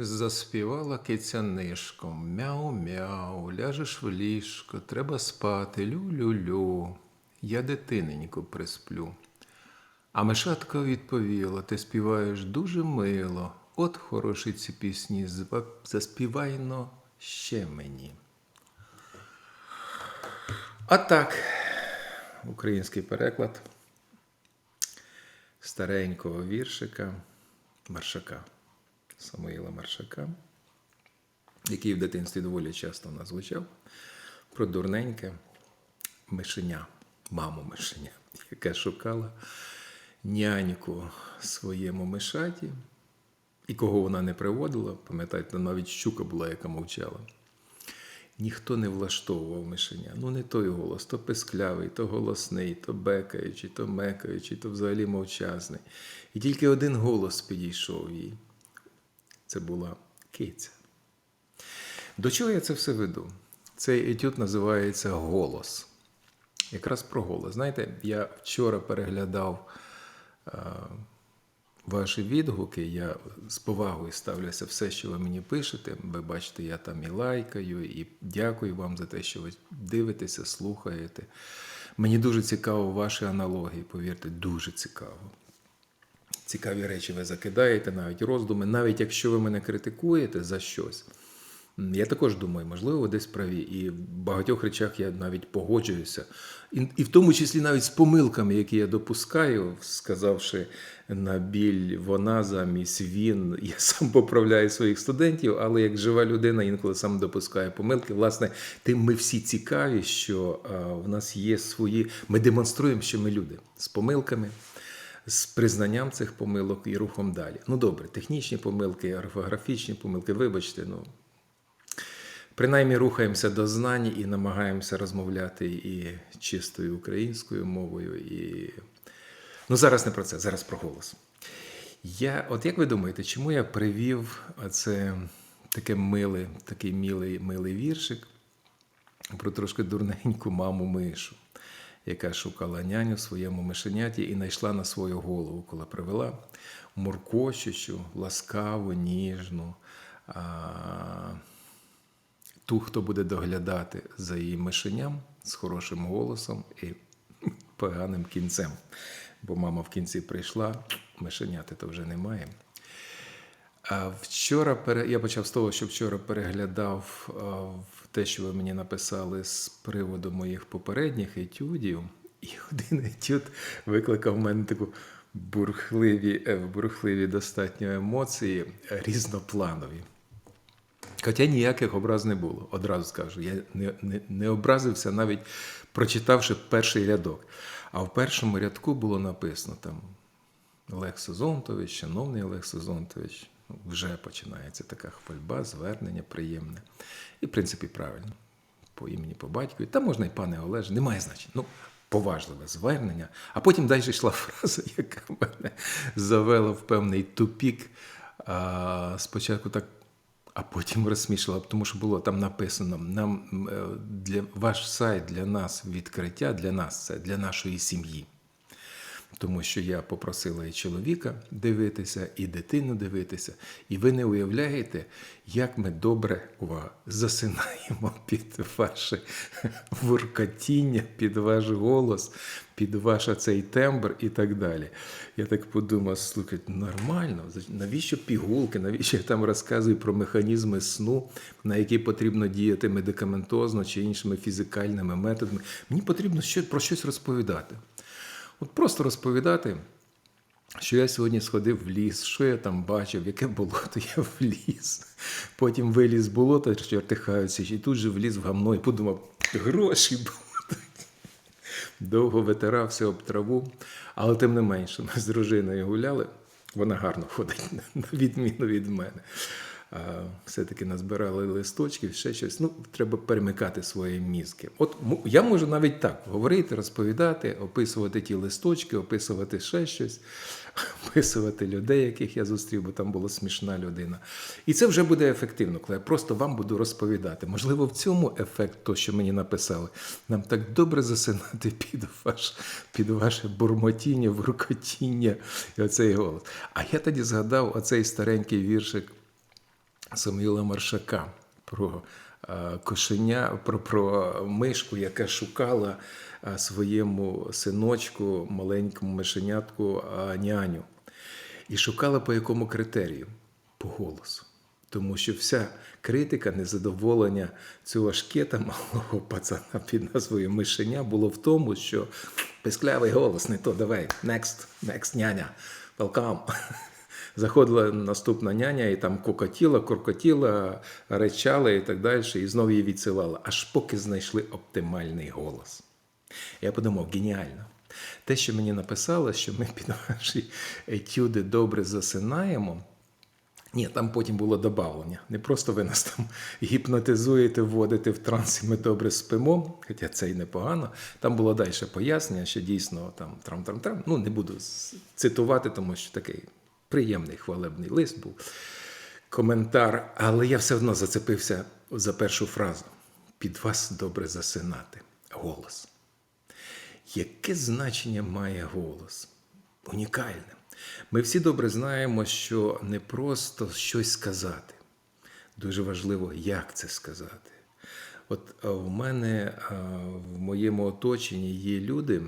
Заспівала киця нишком, мяу-мяу, ляжеш в ліжко, треба спати, лю-лю-лю. Я дитиненьку присплю. А мишатка відповіла: ти співаєш дуже мило. От хороші ці пісні, заспівайно ще мені. А так, український переклад старенького віршика Маршака, Самуїла Маршака, який в дитинстві доволі часто нас звучав, про дурненьке мишеня, маму мишеня, яка шукала няньку своєму мишаті, і кого вона не приводила, пам'ятаєте, навіть щука була, яка мовчала. Ніхто не влаштовував мишеня. Ну, не той голос, то писклявий, то голосний, то бекаючий, то мекаючий, то взагалі мовчазний. І тільки один голос підійшов їй. Це була киця. До чого я це все веду? Цей етюд називається голос. Якраз про голос. Знаєте, я вчора переглядав е, ваші відгуки. Я з повагою ставлюся все, що ви мені пишете. Ви бачите, я там і лайкаю, і дякую вам за те, що ви дивитеся, слухаєте. Мені дуже цікаво ваші аналогії, повірте, дуже цікаво. Цікаві речі ви закидаєте, навіть роздуми, навіть якщо ви мене критикуєте за щось. Я також думаю, можливо, ви десь праві. І в багатьох речах я навіть погоджуюся. І, і в тому числі навіть з помилками, які я допускаю, сказавши на біль вона замість він, я сам поправляю своїх студентів, але як жива людина інколи сам допускаю помилки. Власне, тим ми всі цікаві, що в нас є свої. Ми демонструємо, що ми люди з помилками з признанням цих помилок і рухом далі. Ну добре, технічні помилки, орфографічні помилки, вибачте, ну. Принаймні рухаємося до знань і намагаємося розмовляти і чистою українською мовою. І... Ну, зараз не про це, зараз про голос. Я, от як ви думаєте, чому я привів це таке миле, такий милий, милий віршик про трошки дурненьку маму мишу, яка шукала няню в своєму мишеняті і знайшла на свою голову, коли привела муркочущу, ласкаву, ніжну. Ту, хто буде доглядати за її мишеням з хорошим голосом і поганим кінцем. Бо мама в кінці прийшла, мишеняти то вже немає. Вчора пере- я почав з того, що вчора переглядав те, що ви мені написали з приводу моїх попередніх етюдів, і один етюд викликав в мене таку бурхливі, е, бурхливі достатньо емоції, різнопланові. Хоча ніяких образ не було, одразу скажу. Я не, не, не образився, навіть прочитавши перший рядок. А в першому рядку було написано там Олег Сезонтович, шановний Олег Сезонтович, вже починається така хвальба, звернення приємне. І, в принципі, правильно. По імені, по батькові. Та можна і пане Олеже, немає значення. Ну, поважливе звернення. А потім далі йшла фраза, яка мене завела в певний тупік. А, спочатку так а потім розсмішила, тому що було там написано: нам е, для ваш сайт для нас відкриття, для нас це для нашої сім'ї. Тому що я попросила і чоловіка дивитися, і дитину дивитися. І ви не уявляєте, як ми добре увага, засинаємо під ваше воркотіння, під ваш голос, під ваш цей тембр і так далі. Я так подумав, слухайте, нормально, навіщо пігулки, навіщо я там розказую про механізми сну, на які потрібно діяти медикаментозно чи іншими фізикальними методами. Мені потрібно про щось розповідати. От просто розповідати, що я сьогодні сходив в ліс, що я там бачив, яке болото я вліз. Потім виліз з болота, чертихаються, і тут же вліз в гамно і подумав, гроші будуть. Довго витирався об траву, але тим не менше, ми з дружиною гуляли. Вона гарно ходить, на відміну від мене. А, Все-таки назбирали листочків, ще щось. Ну, треба перемикати свої мізки. От я можу навіть так говорити, розповідати, описувати ті листочки, описувати ще щось, описувати людей, яких я зустрів, бо там була смішна людина. І це вже буде ефективно, коли я просто вам буду розповідати. Можливо, в цьому ефект, то, що мені написали, нам так добре засинати під, ваш, під ваше бурмотіння, воркотіння і оцей голос. А я тоді згадав оцей старенький віршик Самуїла Маршака про е, кошеня, про, про мишку, яка шукала е, своєму синочку, маленькому мишенятку е, няню. І шукала по якому критерію? По голосу. Тому що вся критика, незадоволення цього шкета малого пацана під назвою Мишеня було в тому, що писклявий голос, не то давай, next, next, няня, welcome. Заходила наступна няня і там кокотіла, куркотіла, речала і так далі, і знову її відсилала, аж поки знайшли оптимальний голос. Я подумав, геніально. Те, що мені написали, що ми під ваші етюди добре засинаємо. Ні, там потім було додавлення. Не просто ви нас там гіпнотизуєте, вводите в транс, і ми добре спимо, хоча це і непогано. Там було далі пояснення, що дійсно там трам-трам-трам. Ну, не буду цитувати, тому що такий приємний хвалебний лист був, коментар. Але я все одно зацепився за першу фразу: під вас добре засинати. Голос. Яке значення має голос? Унікальне. Ми всі добре знаємо, що не просто щось сказати. Дуже важливо, як це сказати. От в мене в моєму оточенні є люди,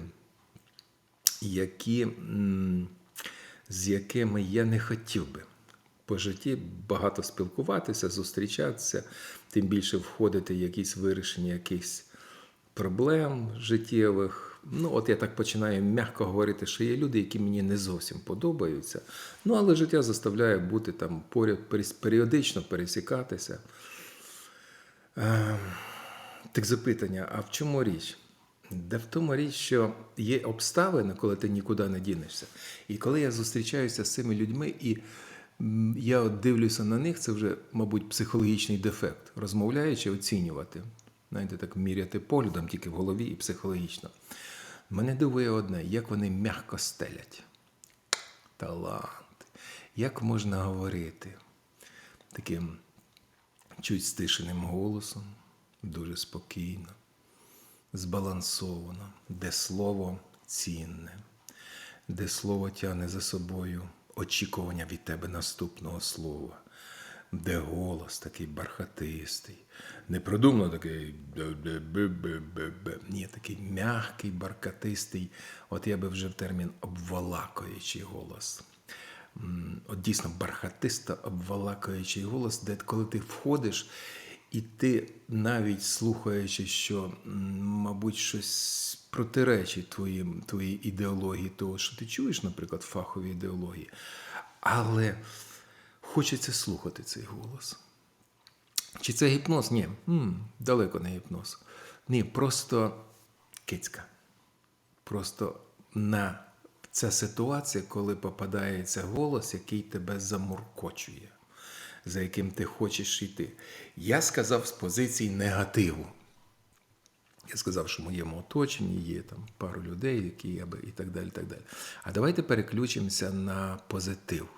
які, з якими я не хотів би по житті багато спілкуватися, зустрічатися, тим більше входити в якісь вирішення якихось проблем життєвих. Ну, от я так починаю м'яко говорити, що є люди, які мені не зовсім подобаються. Ну, але життя заставляє бути там поряд, періодично пересікатися. Е, так запитання: а в чому річ? Да в тому річ, що є обставини, коли ти нікуди не дінешся. І коли я зустрічаюся з цими людьми, і я от дивлюся на них, це вже, мабуть, психологічний дефект, розмовляючи, оцінювати. Знаєте, так міряти поглядом тільки в голові і психологічно. Мене дивує одне, як вони м'яко стелять. Талант. Як можна говорити таким чуть стишеним голосом, дуже спокійно, збалансовано, де слово цінне, де слово тягне за собою очікування від тебе наступного слова, де голос такий бархатистий, не продумано такий ні, такий м'який, бархатистий, от я би вже в термін обволакуючий голос. От дійсно бархатисто обволакуючий голос, де коли ти входиш, і ти навіть слухаючи, що, мабуть, щось протиречить твоїм, твоїй ідеології, того, що ти чуєш, наприклад, фахові ідеології, але хочеться слухати цей голос. Чи це гіпноз? Ні, м, далеко не гіпноз. Ні, просто кицька. Просто на ця ситуація, коли попадається голос, який тебе замуркочує, за яким ти хочеш йти. Я сказав з позиції негативу. Я сказав, що в моєму оточенні є там пару людей, які я би і так далі. так далі. А давайте переключимося на позитив.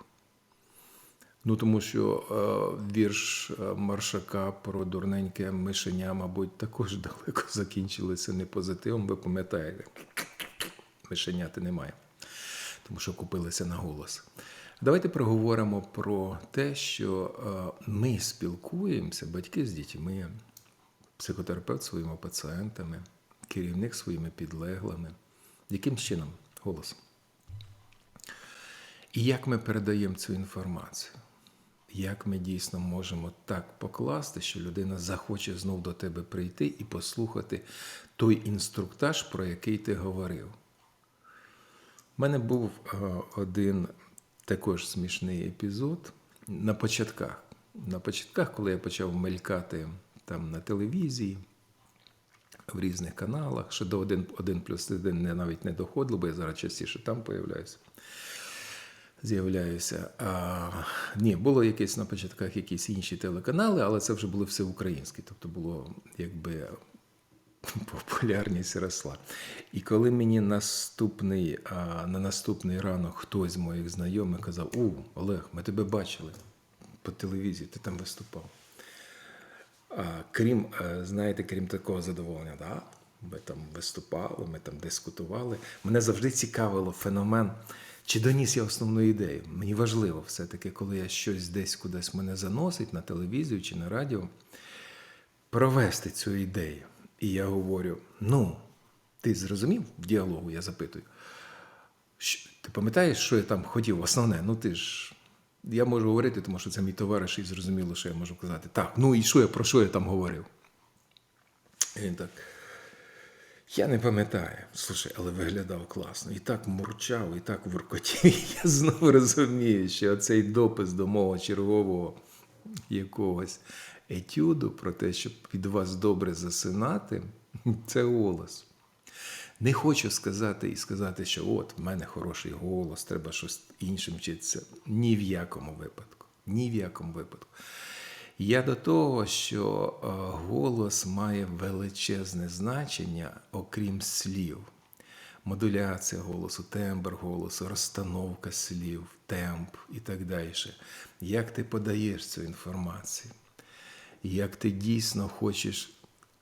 Ну, тому що е, вірш е, Маршака про дурненьке мишеня, мабуть, також далеко закінчилися не позитивом. Ви пам'ятаєте, мишеняти немає, тому що купилися на голос. Давайте проговоримо про те, що е, ми спілкуємося, батьки з дітьми, психотерапевт своїми пацієнтами, керівник своїми підлеглими. Яким чином голос? І як ми передаємо цю інформацію? Як ми дійсно можемо так покласти, що людина захоче знов до тебе прийти і послухати той інструктаж, про який ти говорив? У мене був е, один також смішний епізод на початках. На початках, коли я почав мелькати там на телевізії, в різних каналах, що до 1, 1 плюс 1 не, навіть не доходило, бо я зараз частіше там появляюся. З'являюся. А, ні, було якесь на початках якісь інші телеканали, але це вже були всеукраїнські. Тобто було якби популярність росла. І коли мені наступний, на наступний ранок хтось з моїх знайомих казав: У, Олег, ми тебе бачили по телевізії, ти там виступав. А, крім, е, знаєте, крім такого задоволення, да? Ми там виступали, ми там дискутували. Мене завжди цікавило феномен, чи доніс я основну ідею. Мені важливо все-таки, коли я щось десь кудись мене заносить на телевізію чи на радіо, провести цю ідею. І я говорю: ну, ти зрозумів в діалогу, я запитую. Ти пам'ятаєш, що я там хотів? Основне, ну ти ж. Я можу говорити, тому що це мій товариш, і зрозуміло, що я можу казати. Так, ну і що я про що я там говорив? І він так. Я не пам'ятаю. Слушай, але виглядав класно. І так мурчав, і так вуркотів. І я знову розумію, що цей допис до мого чергового якогось етюду про те, щоб від вас добре засинати, це голос. Не хочу сказати і сказати, що от в мене хороший голос, треба щось іншим вчитися. Ні в якому випадку. Ні в якому випадку. Я до того, що е, голос має величезне значення, окрім слів. Модуляція голосу, тембр голосу, розстановка слів, темп і так далі. Як ти подаєш цю інформацію? Як ти дійсно хочеш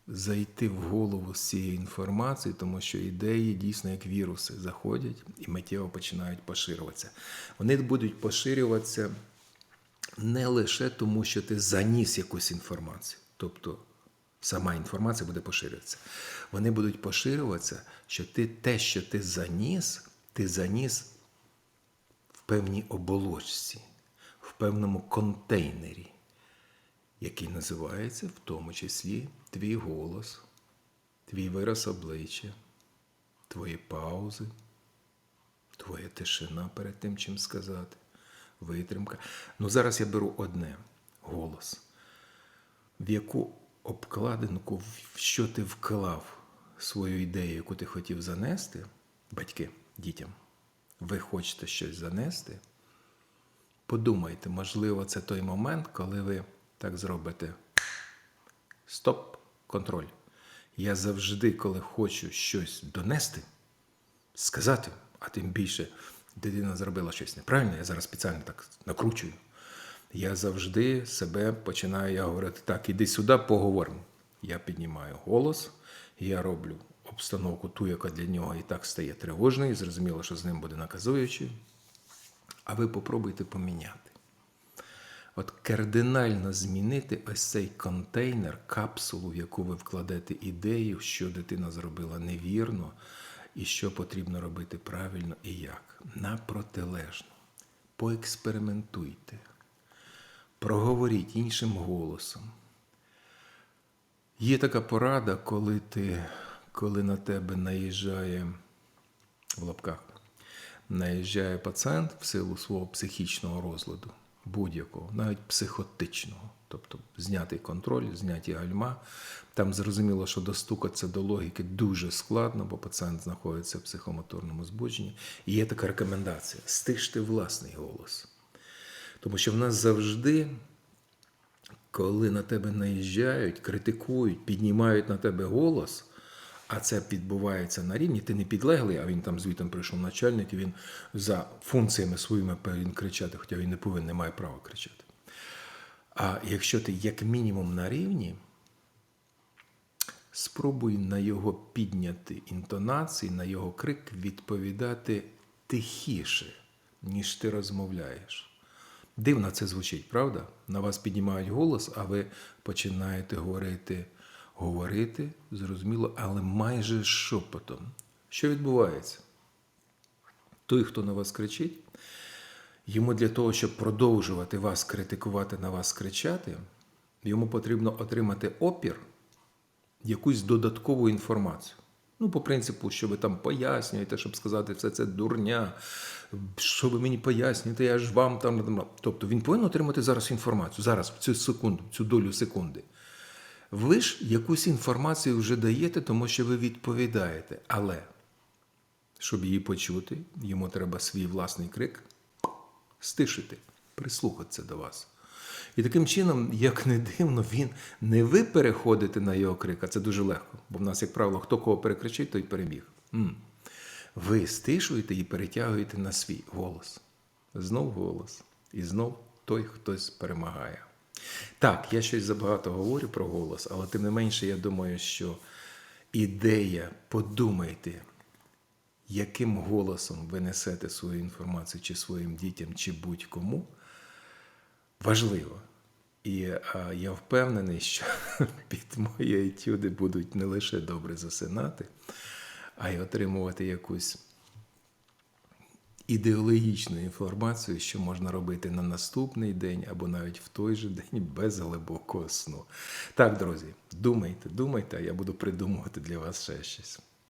зайти в голову з цією інформацією, тому що ідеї дійсно як віруси заходять і миттєво починають поширюватися. Вони будуть поширюватися не лише тому, що ти заніс якусь інформацію, тобто сама інформація буде поширюватися. Вони будуть поширюватися, що ти те, що ти заніс, ти заніс в певній оболочці, в певному контейнері, який називається в тому числі твій голос, твій вираз обличчя, твої паузи, твоя тишина перед тим, чим сказати, витримка. Ну зараз я беру одне голос, в яку обкладинку, в що ти вклав свою ідею, яку ти хотів занести, батьки дітям, ви хочете щось занести. Подумайте, можливо, це той момент, коли ви так зробите. Стоп, контроль. Я завжди, коли хочу щось донести, сказати, а тим більше дитина зробила щось неправильне, я зараз спеціально так накручую. Я завжди себе починаю я говорити, так, іди сюди, поговоримо. Я піднімаю голос, я роблю обстановку ту, яка для нього і так стає тривожною, зрозуміло, що з ним буде наказуючою. А ви попробуйте поміняти. От кардинально змінити ось цей контейнер, капсулу, в яку ви вкладете ідею, що дитина зробила невірно, і що потрібно робити правильно і як. На протилежно. Поекспериментуйте. Проговоріть іншим голосом. Є така порада, коли ти, коли на тебе наїжджає в лапках, наїжджає пацієнт в силу свого психічного розладу, будь-якого, навіть психотичного, тобто знятий контроль, зняті гальма. Там зрозуміло, що достукатися до логіки дуже складно, бо пацієнт знаходиться в психомоторному збудженні. І є така рекомендація: стиште власний голос. Тому що в нас завжди, коли на тебе наїжджають, критикують, піднімають на тебе голос, а це відбувається на рівні, ти не підлеглий, а він там звітом прийшов начальник, і він за функціями своїми повинен кричати, хоча він не повинен, не має права кричати. А якщо ти як мінімум на рівні, спробуй на його підняти інтонації, на його крик відповідати тихіше, ніж ти розмовляєш. Дивно це звучить, правда? На вас піднімають голос, а ви починаєте говорити, говорити, зрозуміло, але майже шепотом. Що відбувається? Той, хто на вас кричить, йому для того, щоб продовжувати вас критикувати, на вас кричати, йому потрібно отримати опір, якусь додаткову інформацію. Ну, по принципу, що ви там пояснюєте, щоб сказати, все це дурня, що ви мені пояснюєте, я ж вам там. Тобто він повинен отримати зараз інформацію, зараз, в цю секунду, цю долю секунди. Ви ж якусь інформацію вже даєте, тому що ви відповідаєте. Але щоб її почути, йому треба свій власний крик стишити, прислухатися до вас. І таким чином, як не дивно, він не ви переходите на його крик, а це дуже легко. Бо в нас, як правило, хто кого перекричить, той переміг. Ви стишуєте і перетягуєте на свій голос. Знов голос. І знов той хтось перемагає. Так, я щось забагато говорю про голос, але тим не менше, я думаю, що ідея, подумайте, яким голосом ви несете свою інформацію чи своїм дітям, чи будь-кому, важливо. І а, я впевнений, що під мої етюди будуть не лише добре засинати, а й отримувати якусь ідеологічну інформацію, що можна робити на наступний день або навіть в той же день без глибокого сну. Так, друзі, думайте, думайте, а я буду придумувати для вас ще щось.